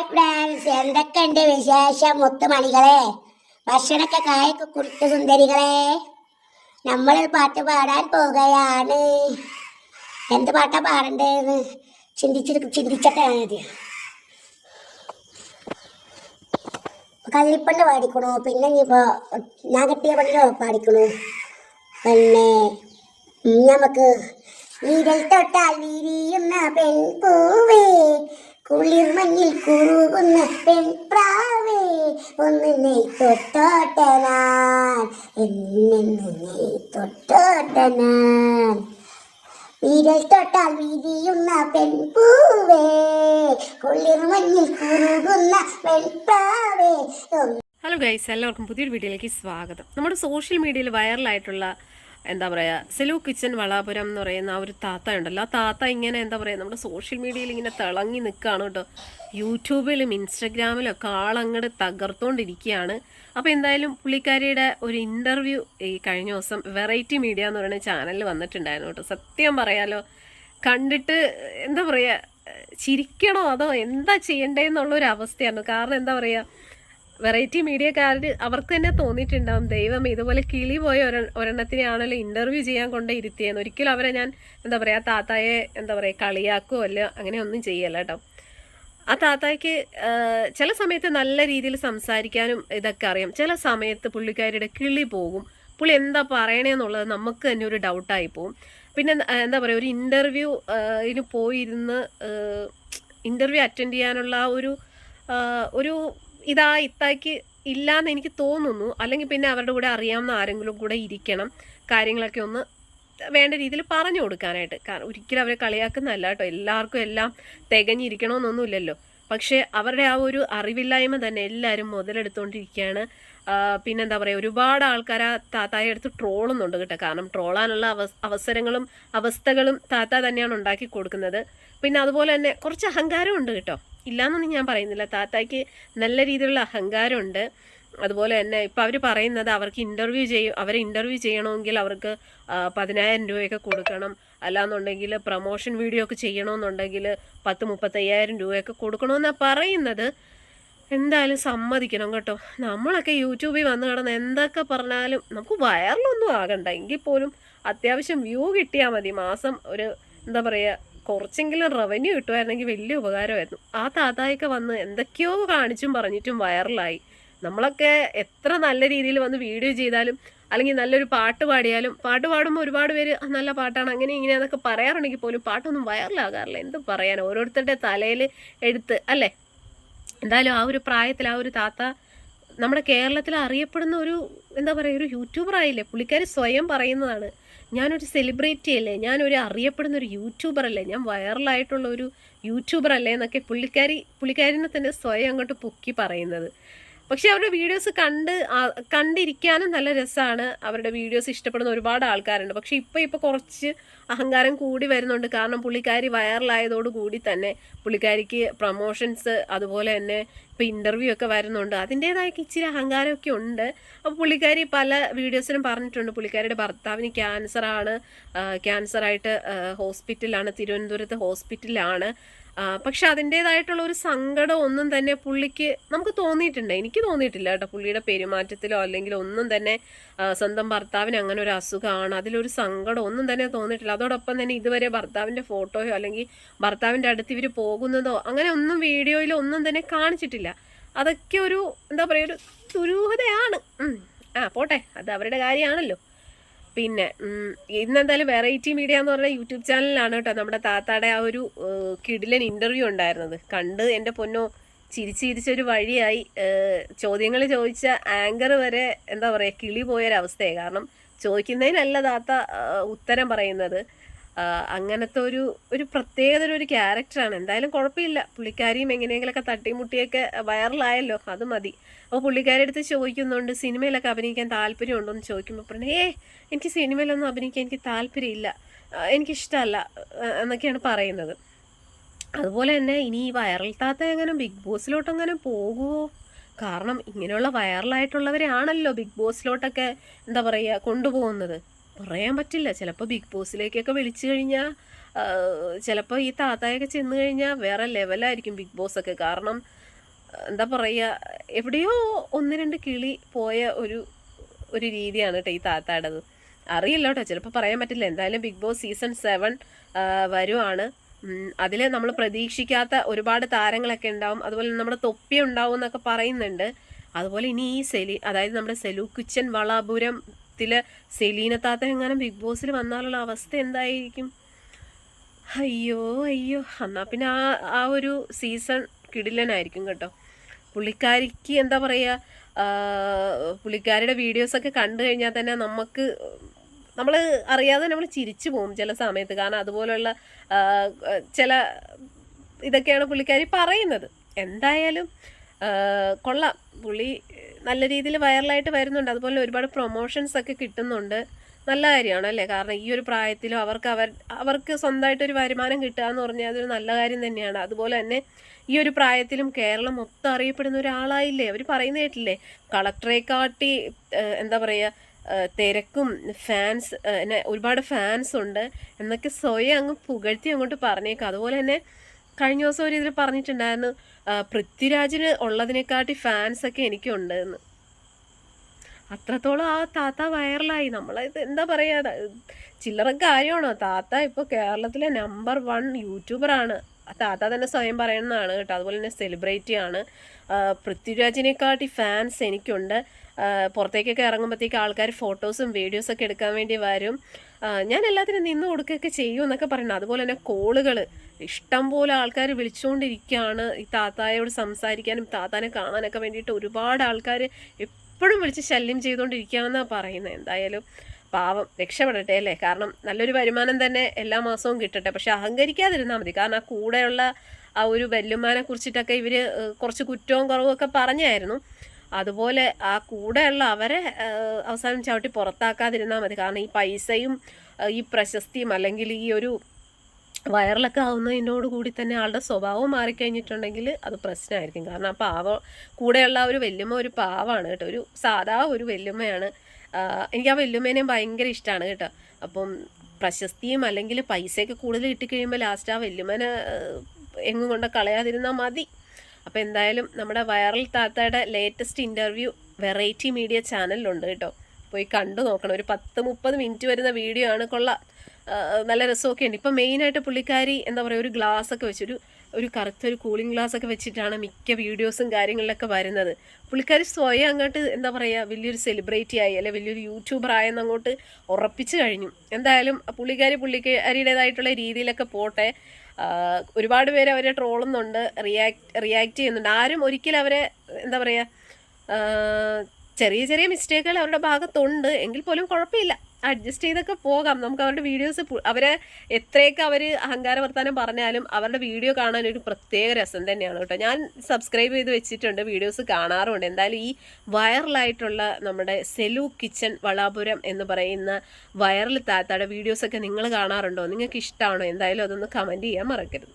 Hi friends എന്തൊക്കെയുണ്ട് വിശേഷം മുത്തുമണികളെ? ഭക്ഷണമൊക്കെ കായൊക്കെ കുറിച്ച് സുന്ദരികളെ. നമ്മൾ പാട്ട് പാടാൻ പോകുകയാണ് എന്ത് പാട്ടാ പാടണ്ടേന്ന് ചിന്തിച്ചിട്ട് ചിന്തിച്ചിട്ടാണ് ആദ്യം കല്ലിപ്പണ്ട് പാടിക്കണു. പിന്നെ ഇനിയിപ്പോ ഞാൻ കിട്ടിയ പണ്ട് പാടിക്കണു. പിന്നെ നമുക്ക് വിരൽ തൊട്ടാൽ വിരിയുന്ന പെൺപൂവേ കുളിർ മഞ്ഞിൽ കുറുകുന്ന പെൺപ്രാവേ ഒന്ന് നെയ് തൊട്ടോട്ടനാൻ വിരൽ തൊട്ടാൽ വിരിയുന്ന പെൺപൂവേ കുളിർമഞ്ഞിൽ കുറുകുന്ന പെൺപ്രാവേ ഹലോ ഗൈസ് എല്ലാവർക്കും പുതിയൊരു വീഡിയോയിലേക്ക് സ്വാഗതം. നമ്മുടെ സോഷ്യൽ മീഡിയയിൽ വൈറലായിട്ടുള്ള എന്താ പറയുക സെലു കിച്ചൻ വളാപുരം എന്ന് പറയുന്ന ആ ഒരു താത്ത ഉണ്ടല്ലോ. ആ താത്ത ഇങ്ങനെ എന്താ പറയുക നമ്മുടെ സോഷ്യൽ മീഡിയയിൽ ഇങ്ങനെ തിളങ്ങി നിൽക്കുകയാണ് കേട്ടോ. യൂട്യൂബിലും ഇൻസ്റ്റഗ്രാമിലും ഒക്കെ ആളങ്ങട് തകർത്തുകൊണ്ടിരിക്കുകയാണ് അപ്പോൾ എന്തായാലും പുള്ളിക്കാരിയുടെ ഒരു ഇന്റർവ്യൂ ഈ കഴിഞ്ഞ ദിവസം വെറൈറ്റി മീഡിയ എന്ന് പറയുന്ന ചാനലിൽ വന്നിട്ടുണ്ടായിരുന്നു കേട്ടോ. സത്യം പറയാലോ കണ്ടിട്ട് എന്താ പറയുക ചിരിക്കണോ അതോ എന്താ ചെയ്യണ്ടേന്നുള്ളൊരു അവസ്ഥയാണ് കാരണം എന്താ പറയുക വെറൈറ്റി മീഡിയക്കാർ അവർക്ക് തന്നെ തോന്നിയിട്ടുണ്ടാവും ദൈവം ഇതുപോലെ കിളി പോയ ഒരെ ഒരെണ്ണത്തിനെയാണല്ലോ ഇന്റർവ്യൂ ചെയ്യാൻ കൊണ്ട് ഇരുത്തിയെന്ന്. ഒരിക്കലും അവരെ ഞാൻ എന്താ പറയുക താത്തായെ എന്താ പറയുക കളിയാക്കുകയോ അല്ല അങ്ങനെ ഒന്നും ചെയ്യല്ല കേട്ടോ. ആ താത്തായ്ക്ക് ചില സമയത്ത് നല്ല രീതിയിൽ സംസാരിക്കാനും ഇതൊക്കെ അറിയാം. ചില സമയത്ത് പുള്ളിക്കാരിയുടെ കിളി പോകും. പുള്ളി എന്താ പറയണേന്നുള്ളത് നമുക്ക് തന്നെ ഒരു ഡൗട്ടായി പോകും പിന്നെ എന്താ പറയുക ഒരു ഇന്റർവ്യൂ ഇതിന് പോയിരുന്ന് ഇന്റർവ്യൂ അറ്റൻഡ് ചെയ്യാനുള്ള ഒരു ഒരു ഇതാ ഇത്തായ്ക്ക് ഇല്ലാന്ന് എനിക്ക് തോന്നുന്നു. അല്ലെങ്കിൽ പിന്നെ അവരുടെ കൂടെ അറിയാവുന്ന ആരെങ്കിലും കൂടെ ഇരിക്കണം. കാര്യങ്ങളൊക്കെ ഒന്ന് വേണ്ട രീതിയിൽ പറഞ്ഞു കൊടുക്കാനായിട്ട്. കാരണം ഒരിക്കലും അവരെ കളിയാക്കുന്നതല്ല കേട്ടോ. എല്ലാവർക്കും എല്ലാം തികഞ്ഞിരിക്കണമെന്നൊന്നുമില്ലല്ലോ പക്ഷേ അവരുടെ ആ ഒരു അറിവില്ലായ്മ തന്നെ എല്ലാവരും മുതലെടുത്തുകൊണ്ടിരിക്കുകയാണ് പിന്നെ പിന്നെന്താ പറയുക ഒരുപാട് ആൾക്കാർ ആ താത്തായെ എടുത്ത് ട്രോളുന്നുണ്ട് കേട്ടോ. കാരണം ട്രോളാനുള്ള അവ അവസരങ്ങളും അവസ്ഥകളും താത്ത തന്നെയാണ് ഉണ്ടാക്കി കൊടുക്കുന്നത്. പിന്നെ അതുപോലെ തന്നെ കുറച്ച് അഹങ്കാരമുണ്ട് കേട്ടോ. ഇല്ലാന്നൊന്നും ഞാൻ പറയുന്നില്ല. താത്തായ്ക്ക് നല്ല രീതിയിലുള്ള അഹങ്കാരമുണ്ട്. അതുപോലെ തന്നെ ഇപ്പം അവർ പറയുന്നത് അവർക്ക് ഇന്റർവ്യൂ ചെയ്യും അവരെ ഇന്റർവ്യൂ ചെയ്യണമെങ്കിൽ അവർക്ക് പതിനായിരം രൂപയൊക്കെ കൊടുക്കണം. അല്ലാന്നുണ്ടെങ്കിൽ പ്രൊമോഷൻ വീഡിയോ ഒക്കെ ചെയ്യണമെന്നുണ്ടെങ്കിൽ പത്ത് മുപ്പത്തയ്യായിരം രൂപയൊക്കെ കൊടുക്കണമെന്നാണ് പറയുന്നത്. എന്തായാലും സമ്മതിക്കണം കേട്ടോ. നമ്മളൊക്കെ യൂട്യൂബിൽ വന്ന് കിടന്ന് എന്തൊക്കെ പറഞ്ഞാലും നമുക്ക് വയറിലൊന്നും ആകണ്ട. എങ്കിൽ പോലും അത്യാവശ്യം വ്യൂ കിട്ടിയാൽ മതി. മാസം ഒരു എന്താ പറയുക കുറച്ചെങ്കിലും റവന്യൂ കിട്ടുമായിരുന്നെങ്കിൽ വലിയ ഉപകാരമായിരുന്നു. ആ താത്തായൊക്കെ വന്ന് എന്തൊക്കെയോ കാണിച്ചും പറഞ്ഞിട്ടും വൈറലായി നമ്മളൊക്കെ എത്ര നല്ല രീതിയിൽ വന്ന് വീഡിയോ ചെയ്താലും അല്ലെങ്കിൽ നല്ലൊരു പാട്ട് പാടിയാലും പാട്ട് പാടുമ്പോൾ ഒരുപാട് പേര് "ആ, നല്ല പാട്ടാണ് അങ്ങനെ ഇങ്ങനെയാന്നൊക്കെ പറയാറുണ്ടെങ്കിൽ പോലും പാട്ടൊന്നും വൈറലാകാറില്ല എന്ത് പറയാൻ? ഓരോരുത്തരുടെ തലയിൽ എടുത്ത് അല്ലേ? എന്തായാലും ആ ഒരു പ്രായത്തിൽ ആ ഒരു താത്ത നമ്മുടെ കേരളത്തിൽ അറിയപ്പെടുന്ന ഒരു എന്താ പറയുക ഒരു യൂട്യൂബർ ആയില്ലേ? പുള്ളിക്കാരി സ്വയം പറയുന്നതാണ്. ഞാനൊരു സെലിബ്രിറ്റി അല്ലേ? ഞാനൊരു അറിയപ്പെടുന്ന ഒരു യൂട്യൂബർ അല്ലേ? ഞാൻ വൈറലായിട്ടുള്ള ഒരു യൂട്യൂബർ അല്ലേ എന്നൊക്കെ പുള്ളിക്കാരി പുള്ളിക്കാരിനെ തന്നെ സ്വയം അങ്ങോട്ട് പൊക്കി പറയുന്നത്. പക്ഷേ അവരുടെ വീഡിയോസ് കണ്ട് കണ്ടിരിക്കാനും നല്ല രസമാണ് അവരുടെ വീഡിയോസ് ഇഷ്ടപ്പെടുന്ന ഒരുപാട് ആൾക്കാരുണ്ട്. പക്ഷേ ഇപ്പോൾ ഇപ്പോൾ കുറച്ച് അഹങ്കാരം കൂടി വരുന്നുണ്ട്. കാരണം പുള്ളിക്കാരി വൈറലായതോടുകൂടി തന്നെ പുള്ളിക്കാരിക്ക് പ്രൊമോഷൻസ് അതുപോലെ തന്നെ ഇപ്പോൾ ഇന്റർവ്യൂ ഒക്കെ വരുന്നുണ്ട്. അതിന്റേതായ ഇച്ചിരി അഹങ്കാരമൊക്കെ ഉണ്ട്. അപ്പോൾ പുള്ളിക്കാരി പല വീഡിയോസിലും പറഞ്ഞിട്ടുണ്ട്. പുള്ളിക്കാരിയുടെ ഭർത്താവിന് ക്യാൻസറാണ് ക്യാൻസറായിട്ട് ഹോസ്പിറ്റലാണ് തിരുവനന്തപുരത്ത് ഹോസ്പിറ്റലാണ്. പക്ഷെ അതിന്റേതായിട്ടുള്ള ഒരു സങ്കടം ഒന്നും തന്നെ പുള്ളിക്ക് നമുക്ക് തോന്നിയിട്ടുണ്ട്. എനിക്ക് തോന്നിയിട്ടില്ല കേട്ടോ പുള്ളിയുടെ പെരുമാറ്റത്തിലോ അല്ലെങ്കിൽ ഒന്നും തന്നെ സ്വന്തം ഭർത്താവിന് അങ്ങനെ ഒരു അസുഖമാണ്. അതിലൊരു സങ്കടം ഒന്നും തന്നെ തോന്നിയിട്ടില്ല. അതോടൊപ്പം തന്നെ ഇതുവരെ ഭർത്താവിന്റെ ഫോട്ടോയോ അല്ലെങ്കിൽ ഭർത്താവിന്റെ അടുത്ത് ഇവർ പോകുന്നതോ അങ്ങനെ ഒന്നും വീഡിയോയിലോ ഒന്നും തന്നെ കാണിച്ചിട്ടില്ല. അതൊക്കെ ഒരു എന്താ പറയുക ഒരു ദുരൂഹതയാണ്. ആ പോട്ടെ. അത് അവരുടെ കാര്യമാണല്ലോ. പിന്നെ ഇന്നെന്തായാലും വെറൈറ്റി മീഡിയ എന്ന് പറഞ്ഞ യൂട്യൂബ് ചാനലിലാണ് കേട്ടോ നമ്മുടെ താത്താടെ ആ ഒരു കിടിലൻ ഇന്റർവ്യൂ ഉണ്ടായിരുന്നത്. കണ്ട് എന്റെ പൊന്നോ ചിരിച്ച് ചിരിച്ചൊരു വഴിയായി ചോദ്യങ്ങൾ ചോദിച്ച ആങ്കർ വരെ എന്താ പറയുക കിളി പോയൊരവസ്ഥയായി കാരണം ചോദിക്കുന്നതിനല്ല താത്ത ഉത്തരം പറയുന്നത്. അങ്ങനത്തെ ഒരു ഒരു പ്രത്യേകതര ഒരു ക്യാരക്ടറാണ്. എന്തായാലും കുഴപ്പമില്ല. പുള്ളിക്കാരിയും എങ്ങനെയെങ്കിലൊക്കെ തട്ടിമുട്ടിയൊക്കെ വൈറലായല്ലോ അത് മതി. അപ്പോൾ പുള്ളിക്കാരി അടുത്ത് ചോദിക്കുന്നുണ്ട് സിനിമയിലൊക്കെ അഭിനയിക്കാൻ താല്പര്യമുണ്ടോ എന്ന് ചോദിക്കുമ്പോൾ പറഞ്ഞു ഏ എനിക്ക് സിനിമയിലൊന്നും അഭിനയിക്കാൻ എനിക്ക് താല്പര്യമില്ല. എനിക്കിഷ്ടമല്ല എന്നൊക്കെയാണ് പറയുന്നത്. അതുപോലെ തന്നെ ഇനി ഈ വൈറൽ താത്ത എങ്ങനെ ബിഗ് ബോസിലോട്ട് അങ്ങനെ പോകുമോ കാരണം ഇങ്ങനെയുള്ള വൈറലായിട്ടുള്ളവരെയാണല്ലോ ബിഗ് ബോസിലോട്ടൊക്കെ എന്താ പറയുക കൊണ്ടുപോകുന്നത്. പറയാൻ പറ്റില്ല. ചിലപ്പോൾ ബിഗ് ബോസിലേക്കൊക്കെ വിളിച്ചു കഴിഞ്ഞാൽ ചിലപ്പോൾ ഈ താത്തായൊക്കെ ചെന്ന് കഴിഞ്ഞാൽ വേറെ ലെവലായിരിക്കും ബിഗ് ബോസൊക്കെ കാരണം എന്താ പറയുക എവിടെയോ ഒന്ന് രണ്ട് കിളി പോയ ഒരു ഒരു രീതിയാണ് കേട്ടോ ഈ താത്താടത്. അറിയില്ല കേട്ടോ ചിലപ്പോൾ പറയാൻ പറ്റില്ല. എന്തായാലും ബിഗ് ബോസ് സീസൺ സെവൻ വരുവാണ്. അതിൽ നമ്മൾ പ്രതീക്ഷിക്കാത്ത ഒരുപാട് താരങ്ങളൊക്കെ ഉണ്ടാവും. അതുപോലെ നമ്മുടെ തൊപ്പി ഉണ്ടാവും എന്നൊക്കെ പറയുന്നുണ്ട്. അതുപോലെ ഇനി ഈ സെലി അതായത് നമ്മുടെ സെലു കിച്ചൻ വളാപുരത്തിലെ സെലീന താത്ത എങ്ങാനും ബിഗ് ബോസിൽ വന്നാലുള്ള അവസ്ഥ എന്തായിരിക്കും? അയ്യോ അയ്യോ. എന്നാൽ പിന്നെ ആ ആ ഒരു സീസൺ കിടിലനായിരിക്കും കേട്ടോ. പുള്ളിക്കാരിക്ക് എന്താ പറയുക പുള്ളിക്കാരിയുടെ വീഡിയോസൊക്കെ കണ്ടു കഴിഞ്ഞാൽ തന്നെ നമുക്ക് നമ്മൾ അറിയാതെ നമ്മൾ ചിരിച്ചു പോകും ചില സമയത്ത്. കാരണം അതുപോലുള്ള ചില ഇതൊക്കെയാണ് പുള്ളിക്കാരി പറയുന്നത്. എന്തായാലും കൊള്ളാം. പുള്ളി നല്ല രീതിയിൽ വൈറലായിട്ട് വരുന്നുണ്ട്. അതുപോലെ ഒരുപാട് പ്രൊമോഷൻസ് ഒക്കെ കിട്ടുന്നുണ്ട്. നല്ല കാര്യമാണ് അല്ലേ? കാരണം ഈ ഒരു പ്രായത്തിലും അവർക്ക് അവർ അവർക്ക് സ്വന്തമായിട്ടൊരു വരുമാനം കിട്ടുക എന്ന് പറഞ്ഞാൽ അതൊരു നല്ല കാര്യം തന്നെയാണ്. അതുപോലെ തന്നെ ഈ ഒരു പ്രായത്തിലും കേരളം മൊത്തം അറിയപ്പെടുന്ന ഒരാളായില്ലേ? അവർ പറയുന്ന കേട്ടില്ലേ? കളക്ടറെ കാട്ടി എന്താ പറയുക തിരക്കും ഫാൻസ് ഒരുപാട് ഫാൻസ് ഉണ്ട്. എന്നൊക്കെ സ്വയം അങ്ങ് പുകഴ്ത്തി അങ്ങോട്ട് പറഞ്ഞേക്കാം. അതുപോലെ തന്നെ കഴിഞ്ഞ ദിവസം ഒരു ഇതിൽ പറഞ്ഞിട്ടുണ്ടായിരുന്നു പൃഥ്വിരാജിന് ഉള്ളതിനെക്കാട്ടി ഫാൻസ് ഒക്കെ എനിക്കുണ്ട് എന്ന് അത്രത്തോളം ആ താത്ത വൈറലായി നമ്മളത് എന്താ പറയുക ചില്ലറ കാര്യമാണോ? താത്ത ഇപ്പോൾ കേരളത്തിലെ നമ്പർ വൺ യൂട്യൂബറാണ് താത്ത തന്നെ സ്വയം പറയുന്നതാണ് കേട്ടോ. അതുപോലെ തന്നെ സെലിബ്രിറ്റി ആണ്. ആ, പൃഥ്വിരാജിനെക്കാട്ടി ഫാൻസ് എനിക്കുണ്ട്. പുറത്തേക്കൊക്കെ ഇറങ്ങുമ്പോഴത്തേക്ക് ആൾക്കാർ ഫോട്ടോസും വീഡിയോസൊക്കെ എടുക്കാൻ വേണ്ടി വരും. ഞാൻ എല്ലാത്തിനും നിന്ന് കൊടുക്കുകയൊക്കെ ചെയ്യും എന്നൊക്കെ പറയുന്നത് അതുപോലെ തന്നെ കോളുകൾ ഇഷ്ടം പോലെ ആൾക്കാർ വിളിച്ചുകൊണ്ടിരിക്കുകയാണ് ഈ താത്തായോട് സംസാരിക്കാനും താത്താനെ കാണാനൊക്കെ വേണ്ടിയിട്ട് ഒരുപാട് ആൾക്കാർ എപ്പോഴും വിളിച്ച് ശല്യം ചെയ്തുകൊണ്ടിരിക്കുകയാണെന്നാണ് പറയുന്നത് എന്തായാലും പാവം രക്ഷപ്പെടട്ടെ അല്ലേ? കാരണം നല്ലൊരു വരുമാനം തന്നെ എല്ലാ മാസവും കിട്ടട്ടെ. പക്ഷെ അഹങ്കരിക്കാതിരുന്നാൽ മതി. കാരണം ആ കൂടെയുള്ള ആ ഒരു വല്യമ്മാനെ കുറിച്ചിട്ടൊക്കെ ഇവർ കുറച്ച് കുറ്റവും കുറവും ഒക്കെ പറഞ്ഞായിരുന്നു. അതുപോലെ ആ കൂടെയുള്ള അവരെ അവസാനം ചവിട്ടി പുറത്താക്കാതിരുന്നാൽ മതി. കാരണം ഈ പൈസയും ഈ പ്രശസ്തിയും അല്ലെങ്കിൽ ഈ ഒരു വയറിലൊക്കെ ആവുന്നതിനോട് കൂടി തന്നെ ആളുടെ സ്വഭാവം മാറിക്കഴിഞ്ഞിട്ടുണ്ടെങ്കിൽ അത് പ്രശ്നമായിരിക്കും. കാരണം ആ പാവ കൂടെയുള്ള ഒരു വല്യമ്മ ഒരു പാവാണ് കേട്ടോ. ഒരു സാധാ ഒരു വല്യമ്മയാണ്. എനിക്ക് ആ വല്യമ്മേനെയും ഭയങ്കര ഇഷ്ടമാണ് കേട്ടോ. അപ്പം പ്രശസ്തിയും അല്ലെങ്കിൽ പൈസയൊക്കെ കൂടുതൽ കിട്ടിക്കഴിയുമ്പോൾ ലാസ്റ്റ് ആ വല്യമ്മനെ എങ്ങും കൊണ്ട് കളയാതിരുന്നാൽ മതി. അപ്പോൾ എന്തായാലും നമ്മുടെ വൈറൽ താത്തയുടെ ലേറ്റസ്റ്റ് ഇന്റർവ്യൂ വെറൈറ്റി മീഡിയ ചാനലിലുണ്ട് കേട്ടോ. പോയി കണ്ടു നോക്കണം. ഒരു പത്ത് മുപ്പത് മിനിറ്റ് വരുന്ന വീഡിയോ ആണ്. കൊള്ളാം. നല്ല രസമൊക്കെ ഉണ്ട്. ഇപ്പം മെയിനായിട്ട് പുള്ളിക്കാരി എന്താ പറയുക ഒരു ഗ്ലാസ് ഒക്കെ വെച്ചൊരു ഒരു ഒരു കറുത്ത ഒരു കൂളിംഗ് ഗ്ലാസ് ഒക്കെ വെച്ചിട്ടാണ് മിക്ക വീഡിയോസും കാര്യങ്ങളിലൊക്കെ വരുന്നത്. പുള്ളിക്കാരി സ്വയം അങ്ങോട്ട് എന്താ പറയുക വലിയൊരു സെലിബ്രിറ്റി ആയി അല്ലെ വലിയൊരു യൂട്യൂബർ ആയെന്ന് അങ്ങോട്ട് ഉറപ്പിച്ചു കഴിഞ്ഞു. എന്തായാലും പുള്ളിക്കാരി പുള്ളിക്കാരിയുടേതായിട്ടുള്ള രീതിയിലൊക്കെ പോട്ടെ. ഒരുപാട് പേര് അവരെ ട്രോളുന്നുണ്ട് റിയാക്ട് റിയാക്ട് ചെയ്യുന്നുണ്ട്. ആരും ഒരിക്കലും അവരെ എന്താ പറയുക ചെറിയ ചെറിയ മിസ്റ്റേക്കുകൾ അവരുടെ ഭാഗത്തുണ്ട്. എങ്കിൽ പോലും കുഴപ്പമില്ല. അഡ്ജസ്റ്റ് ചെയ്തൊക്കെ പോകാം. നമുക്ക് അവരുടെ വീഡിയോസ് അവരെ എത്രയൊക്കെ അവർ അഹങ്കാര വർത്താനം പറഞ്ഞാലും അവരുടെ വീഡിയോ കാണാൻ ഒരു പ്രത്യേക രസം തന്നെയാണ് കേട്ടോ. ഞാൻ സബ്സ്ക്രൈബ് ചെയ്ത് വെച്ചിട്ടുണ്ട് വീഡിയോസ് കാണാറുണ്ട്. എന്തായാലും ഈ വൈറലായിട്ടുള്ള നമ്മുടെ സെലു കിച്ചൺ വളാപുരം എന്ന് പറയുന്ന വൈറൽ താത്താടെ വീഡിയോസൊക്കെ നിങ്ങൾ കാണാറുണ്ടോ? നിങ്ങൾക്ക് ഇഷ്ടമാണോ എന്തായാലും അതൊന്ന് കമന്റ് ചെയ്യാൻ മറക്കരുത്.